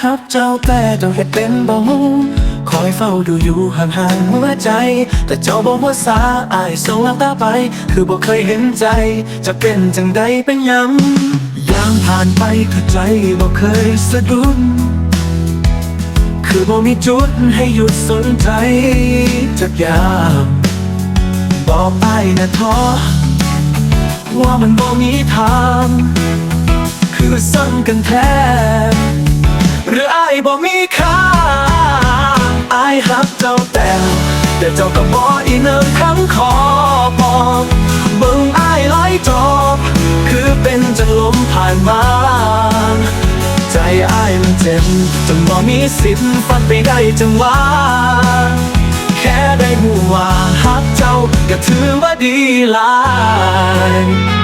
ฮับเจ้าแต่เจ้าเฮ็ดเป็นบ่ฮู้คอยเฝ้าดูอยู่ห่างๆหัวใจ แต่เจ้าบอกว่าสาอายส่งน้ำตาไป คือบ่เคยเห็นใจ จะเป็นจังใดเป็นยังยามผ่านไปคือใจบ่เคยสะดุดคือบ่มีจุดให้หยุดสนใจจักอย่างบอกไปนะท้อว่ามันบ่มีทาง คือสั่งกันแท้ แต่เจ้าก็บออีเนินคำขอบอกเบิ่งอายลอยจอบคือเป็นจังลมผ่านมาใจอ้ายมันเจ็บจนบ่มีสิทธิ์ฟันไปได้จังหวะแค่ได้หูว่าฮักเจ้าก็ถือว่าดีหลาย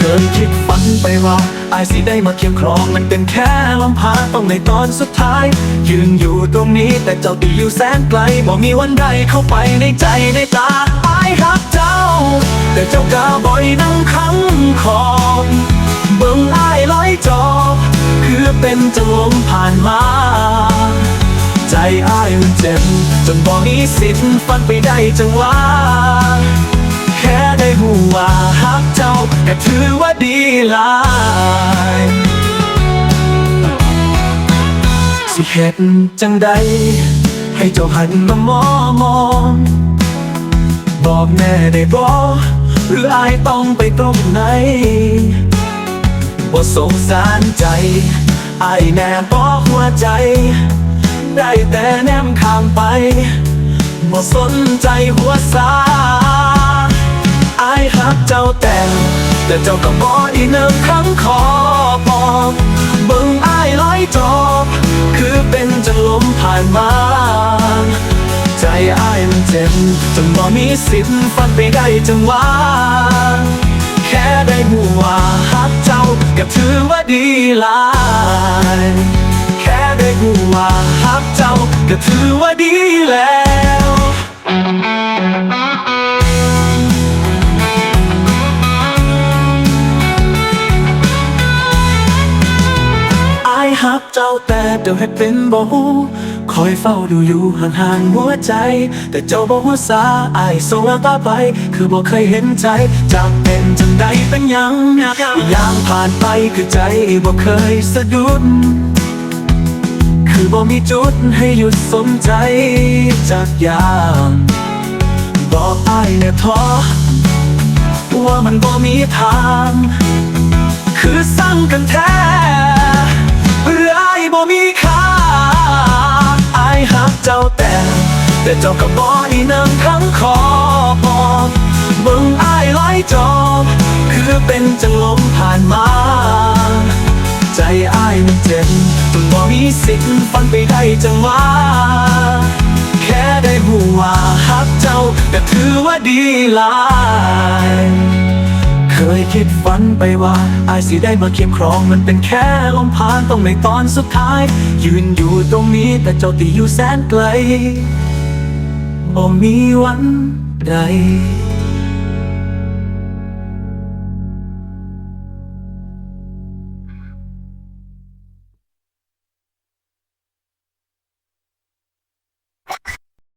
เคยคิดฝันไปว่าอายสิได้มาเคียงครองมันเป็นแค่ลมพาต้องในตอนสุดท้าย ยืนอยู่ตรงนี้แต่เจ้าตีอยู่แสนไกลบ่มีวันใดเข้าไปในใจในตาอายรักเจ้า แต่เจ้ากาบ่อยนั่งคังคอนเบิ่งอายลอยจอคือเป็นจังลมผ่านมาใจอายมันเจ็บจนบ่มีสิทธิ์ฟันไปได้จังหวะ หูว่าฮักเจ้าก็ถือว่าดีหลายสิเห็นจังใด ให้เจ้าหันมามองมองบอกแน่ได้บอกหรืออายต้องไปตรงไหนบ่สงสารใจอายแน่บอกหัวใจ ได้แต่แนมข้ามไปบ่สนใจหัวสา ฮักเจ้าแต่แต่เจ้าก็บออีเนิมครั้งขอบอกเบิ่งอายลอยจอบคือเป็นจังลมผ่านมาใจอ้ายมันเจ็บจนบ่มีสิทธิ์ฟันไปได้จังหวะแค่ได้หูว่าฮักเจ้าก็ถือว่าดีลายแค่ได้หูว่าฮักเจ้าก็ถือว่าดีแล้ว ฮักเจ้าแต่เดี๋ยวให้เป็นบ่ฮู้คอยเฝ้าดูอยู่ห่างๆหัวใจ แต่เจ้าบอกว่าสาอายส่งตาไป คือบ่เคยเห็นใจจำเป็นจังใดเป็นยังยามผ่านไปคือใจบ่เคยสะดุด คือบ่มีจุดให้หยุดสนใจจากยางบอกอายเนี่ยท้อว่ามันบ่มีทาง คือสั่งกันแท้ แต่ แต่เจ้าก็บ่อีนังทั้งคอบอกเบิ่งอายลอยจอบคือเป็นจังลมผ่านมา ใจอายมันเจ็บจนบ่มีสิทธิ์ฟันไปได้จังหวะแค่ได้หูว่าฮักเจ้าก็ถือว่าดีหลาย เคยคิดฝันไปว่าอายสิได้มาเคียบครองมันเป็นแค่ลมพานต้องในตอนสุดท้าย ยืนอยู่ตรงนี้แต่เจ้าตีอยู่แสนไกลบ่มีวันใด